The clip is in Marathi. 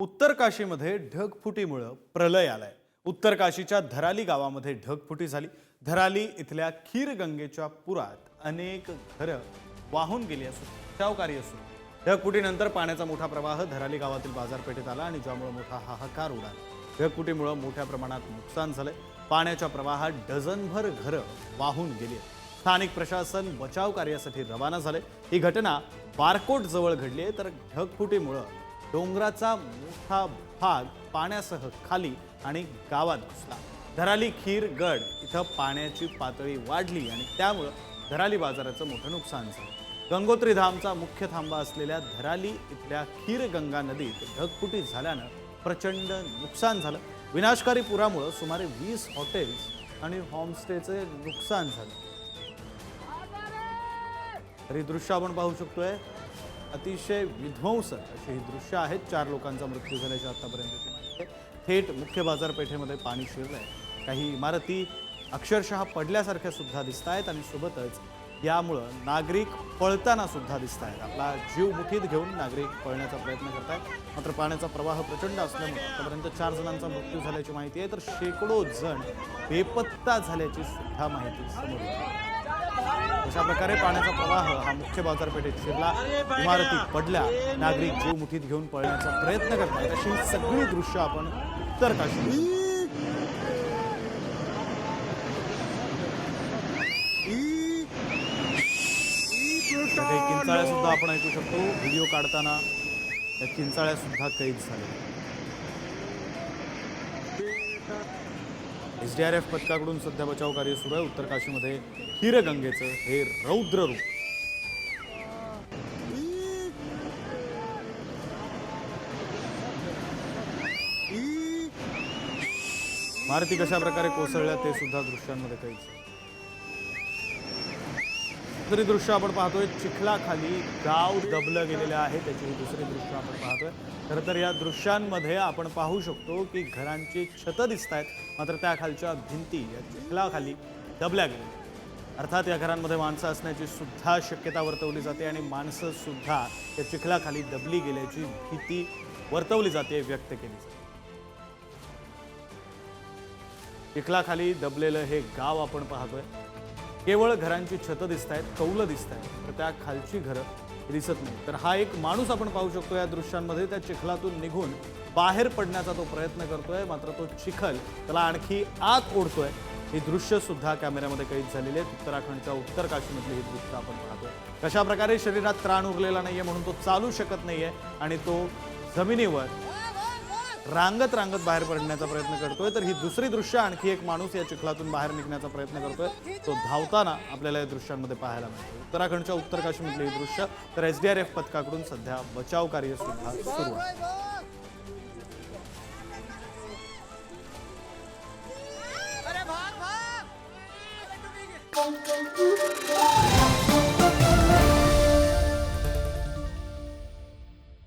उत्तर काशीमध्ये ढगफुटीमुळं प्रलय आलाय. उत्तर काशीच्या धराली गावामध्ये ढगफुटी झाली. धराली इथल्या खीरगंगेच्या पुरात अनेक घरं वाहून गेली असून बचावकार्य सुरू ढगफुटीनंतर पाण्याचा मोठा प्रवाह धराली गावातील बाजारपेठेत आला आणि ज्यामुळे मोठा हाहाकार उडाला. ढगफुटीमुळं मोठ्या प्रमाणात नुकसान झालंय. पाण्याच्या प्रवाहात डझनभर घरं वाहून गेली आहेत. स्थानिक प्रशासन बचाव कार्यासाठी रवाना झाले ही घटना बारकोट जवळ घडली आहे तर ढगफुटीमुळं डोंगराचा मोठा भाग पाण्यासह खाली आणि गावात घुसला. धराली खीर गड इथं पाण्याची पातळी वाढली आणि त्यामुळं धराली बाजाराचं मोठं नुकसान झालं. गंगोत्री धामचा मुख्य थांबा असलेल्या धराली इथल्या खीरगंगा नदीत ढगफुटी झाल्यानं प्रचंड नुकसान झालं. विनाशकारी पुरामुळं सुमारे वीस हॉटेल्स आणि होमस्टेचे नुकसान झालं. तरी दृश्य आपण पाहू शकतोय. अतिशय विध्वंसक अशी ही दृश्य आहेत. चार लोकांचा मृत्यू झाल्याची आतापर्यंतची माहिती थेट मुख्य बाजारपेठेमध्ये पाणी शिरलं आहे काही इमारती अक्षरशः पडल्यासारख्या सुद्धा दिसत आहेत आणि सोबतच यामुळं नागरिक पळताना सुद्धा दिसत आहेत आपला जीव मुठीत घेऊन नागरिक पळण्याचा प्रयत्न करत आहेत मात्र पाण्याचा प्रवाह प्रचंड असल्यामुळे आतापर्यंत चार जणांचा मृत्यू झाल्याची माहिती आहे. तर शेकडो जण बेपत्ता झाल्याची सुद्धा माहिती समोर येते अशा प्रकारे पाण्याचा प्रवाह हा मुख्य बाजारपेठेत शिरला. इमारती पडल्या. नागरिक जीव मुठीत घेऊन पळण्याचा प्रयत्न करतात. अशी सगळी दृश्य आपण उत्तर काश्मीर काही किंचाळ्या सुद्धा आपण ऐकू शकतो. व्हिडिओ काढताना त्या किंचाळ्या सुद्धा कैद झाल्या. एस डी आर एफ पथकाकडून सध्या बचाव कार्य सुरू आहे. उत्तर काशीमध्ये हिरगंगेचं हे रौद्र रूप. मारुती कशा प्रकारे कोसळल्या ते सुद्धा दृश्यांमध्ये कैद दुसरी दृश्य आपण पाहतोय. चिखलाखाली गाव दबलं गेलेलं आहे. त्याची ही दुसरी दृश्य आपण पाहतोय. खरं तर या दृश्यांमध्ये आपण पाहू शकतो की घरांची छतं दिसत आहेत मात्र त्याखालच्या भिंती या चिखलाखाली दबल्या गेलेल्या अर्थात या घरांमध्ये माणसं असण्याची सुद्धा शक्यता वर्तवली जाते आणि माणसं सुद्धा या चिखलाखाली दबली गेल्याची भीती वर्तवली जाते व्यक्त केली जाते. चिखलाखाली दबलेलं हे गाव आपण पाहतोय. केवळ घरांची छतं दिसत आहेत कौलं दिसत आहेत तर त्या खालची घरं दिसत नाही तर हा एक माणूस आपण पाहू शकतो या दृश्यांमध्ये. त्या चिखलातून निघून बाहेर पडण्याचा तो प्रयत्न करतोय मात्र तो चिखल त्याला आणखी आत ओढतोय. ही दृश्य सुद्धा कॅमेऱ्यामध्ये कैद झालेली आहेत. उत्तराखंडच्या उत्तर काशीमधली ही दृश्य आपण पाहतोय. कशा प्रकारे शरीरात त्राण उरलेला नाहीये म्हणून तो चालू शकत नाहीये आणि तो जमिनीवर रांगत रांगत बाहेर पडण्याचा प्रयत्न करतोय. तर ही दुसरी दृश्य आणखी एक माणूस या चिखलातून बाहेर निघण्याचा प्रयत्न करतोय. तो धावताना आपल्याला या दृश्यांमध्ये पाहायला मिळतो उत्तराखंडच्या उत्तर काश्मीरमधले ही दृश्य तर एस डी आर एफ पथकाकडून सध्या बचाव कार्य सुद्धा सुरू आहे. अरे भाग.